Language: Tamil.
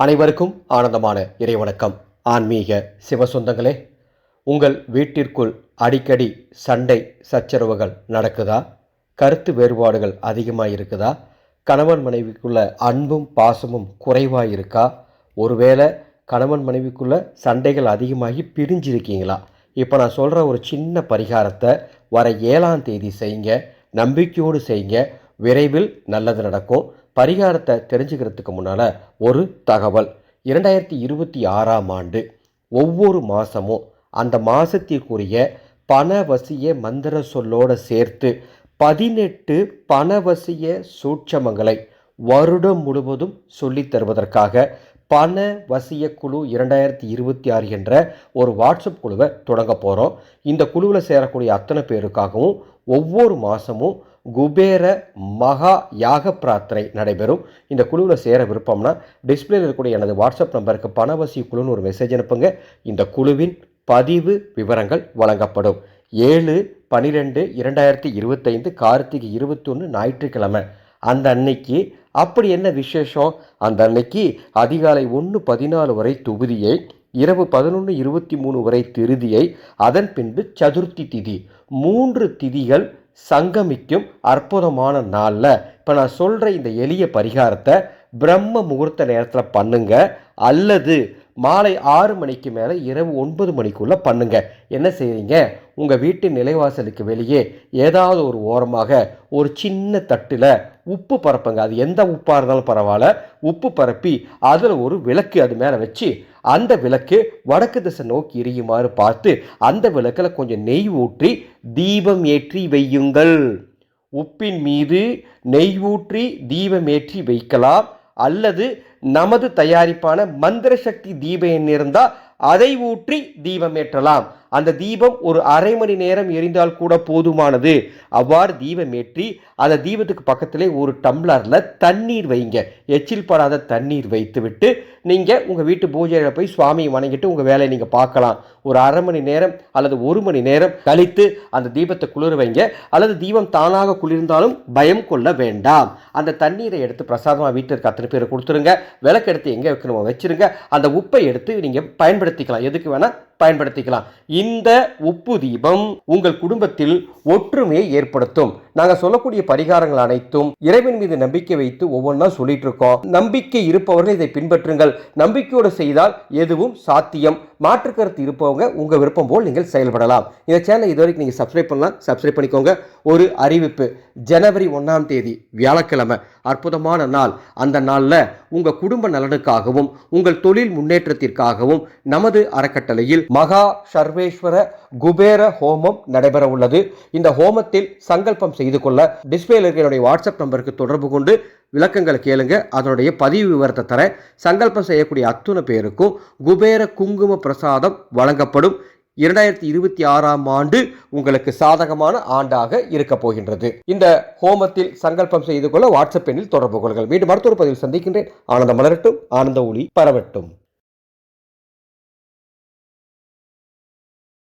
அனைவருக்கும் ஆனந்தமான இறைவணக்கம். ஆன்மீக சிவசொந்தங்களே உங்கள் வீட்டிற்குள் அடிக்கடி சண்டை சச்சரவுகள் நடக்குதா? கருத்து வேறுபாடுகள் அதிகமாக இருக்குதா கணவன் மனைவிக்குள்ள அன்பும் பாசமும் குறைவாக இருக்கா ஒருவேளை கணவன் மனைவிக்குள்ள சண்டைகள் அதிகமாகி பிரிஞ்சிருக்கீங்களா? இப்போ நான் சொல்கிற ஒரு சின்ன பரிகாரத்தை வர ஏழாம் தேதி செய்யுங்க. நம்பிக்கையோடு செய்யுங்க. விரைவில் நல்லது நடக்கும். பரிகாரத்தை தெரிஞ்சுக்கிறதுக்கு முன்னால் ஒரு தகவல். இரண்டாயிரத்தி இருபத்தி ஆறாம் ஆண்டு ஒவ்வொரு மாதமும் அந்த மாதத்திற்குரிய பணவசிய மந்திர சொல்லோடு சேர்த்து பதினெட்டு பணவசிய சூட்சமங்களை வருடம் முழுவதும் சொல்லித் தருவதற்காக பண வசிய குழு இரண்டாயிரத்தி இருபத்தி ஆறு என்ற ஒரு வாட்ஸ்அப் குழுவை தொடங்க போகிறோம் இந்த குழுவில் சேரக்கூடிய அத்தனை பேருக்காகவும் ஒவ்வொரு மாதமும் குபேர மகா யாக பிரார்த்தனை நடைபெறும். இந்த குழுவில் சேர விருப்பம்னா டிஸ்பிளேல இருக்கக்கூடிய எனது வாட்ஸ்அப் நம்பருக்கு பணவசி குழுன்னு ஒரு மெசேஜ் அனுப்புங்க. இந்த குழுவின் பதிவு விவரங்கள் வழங்கப்படும். ஏழு பனிரெண்டு இரண்டாயிரத்தி இருபத்தைந்து கார்த்திகை இருபத்தொன்று ஞாயிற்றுக்கிழமை. அந்த அன்னைக்கு அப்படி என்ன விசேஷம்? அந்த அன்னைக்கு அதிகாலை ஒன்று பதினாலு வரை தொகுதியை இரவு பதினொன்று இருபத்தி மூணு வரை திருதியை அதன் பின்பு சதுர்த்தி திதி. மூன்று திதிகள் சங்கமிக்கும் அற்புதமான நாளில். இப்போ நான் சொல்கிற இந்த எளிய பரிகாரத்தை பிரம்ம முகூர்த்த நேரத்தில் பண்ணுங்க. அல்லது மாலை ஆறு மணிக்கு மேலே இரவு ஒன்பது மணிக்குள்ளே பண்ணுங்க. என்ன செய்கிறீங்க உங்கள் வீட்டு நிலைவாசலுக்கு வெளியே ஏதாவது ஒரு ஓரமாக ஒரு சின்ன தட்டில் உப்பு பரப்புங்க. அது எந்த உப்பாக இருந்தாலும் பரவாயில்ல. உப்பு பரப்பி அதில் ஒரு விளக்கு அது மேலே வச்சு அந்த விளக்கு வடக்கு திசை நோக்கி எரியுமாறு பார்த்து அந்த விளக்கில் கொஞ்சம் நெய் ஊற்றி தீபம் ஏற்றி வையுங்கள். உப்பின் மீது நெய் ஊற்றி தீபம் ஏற்றி வைக்கலாம். அல்லது நமது தயாரிப்பான மந்திர சக்தி தீப எண்ணெய் இருந்தால் அதை ஊற்றி தீபம் ஏற்றலாம். அந்த தீபம் ஒரு அரை மணி நேரம் எரிந்தால் கூட போதுமானது. அவ்வாறு தீபம் ஏற்றி அந்த தீபத்துக்கு பக்கத்திலே ஒரு டம்ளரில் தண்ணீர் வைங்க. எச்சில் படாத தண்ணீர் வைத்துவிட்டு நீங்கள் உங்கள் வீட்டு பூஜையில் போய் சுவாமியை வணங்கிட்டு உங்கள் வேலையை நீங்கள் பார்க்கலாம். ஒரு அரை மணி நேரம் அல்லது ஒரு மணி நேரம் கழித்து அந்த தீபத்தை குளிர் வைங்க. அல்லது தீபம் தானாக குளிர்ந்தாலும் பயம் கொள்ள வேண்டாம். அந்த தண்ணீரை எடுத்து பிரசாதமாக வீட்டில் இருக்க அத்தனை பேர் கொடுத்துருங்க. விளக்கு எடுத்து எங்கே வைக்கணுமோ வச்சிருங்க. அந்த உப்பை எடுத்து நீங்கள் பயன்படுத்திக்கலாம். எதுக்கு வேணால் பயன்படுத்திக்கலாம். இந்த உப்பு தீபம் உங்கள் குடும்பத்தில் ஒற்றுமையை ஏற்படுத்தும். நாங்கள் சொல்லக்கூடிய பரிகாரங்கள் அனைத்தும் இறைவன் மீது நம்பிக்கை வைத்து ஒவ்வொன்றா சொல்லிட்டு இருக்கோம் நம்பிக்கை இருப்பவர்கள் இதை பின்பற்றுங்கள். நம்பிக்கையோடு செய்தால் எதுவும் சாத்தியம். மாற்று கருத்து இருப்பவங்க உங்கள் விருப்பம் போல் நீங்கள் செயல்படலாம். இந்த சேனலை இது வரைக்கும் நீங்கள் சப்ஸ்கிரைப் பண்ணலாம் சப்ஸ்கிரைப் பண்ணிக்கோங்க. ஒரு அறிவிப்பு. ஜனவரி ஒன்றாம் தேதி வியாழக்கிழமை அற்புதமான நாள். அந்த நாளில் உங்கள் குடும்ப நலனுக்காகவும் உங்கள் தொழில் முன்னேற்றத்திற்காகவும் நமது அறக்கட்டளையில் மகா சர்வேஸ்வர குபேர ஹோமம் நடைபெற உள்ளது. இந்த ஹோமத்தில் சங்கல்பம் செய்து கொள்ள டிஸ்பிளேல இருக்கிற என்னுடைய வாட்ஸ்அப் நம்பருக்கு தொடர்பு கொண்டு விளக்கங்களை கேளுங்க. அதனுடைய பதிவு விவரத்தை தர சங்கல்பம் செய்யக்கூடிய அத்துணை பேருக்கும் குபேர குங்கும பிரசாதம் வழங்கப்படும். இரண்டாயிரத்தி இருபத்தி ஆறாம் ஆண்டு உங்களுக்கு சாதகமான ஆண்டாக இருக்க போகின்றது. இந்த ஹோமத்தில் சங்கல்பம் செய்து கொள்ள வாட்ஸ்அப் எண்ணில் தொடர்பு கொள்ளுங்கள். மீண்டும் மருத்துவ பதிவில் சந்திக்கின்றேன். ஆனந்தம் மலரட்டும். ஆனந்த ஒளி பரவட்டும்.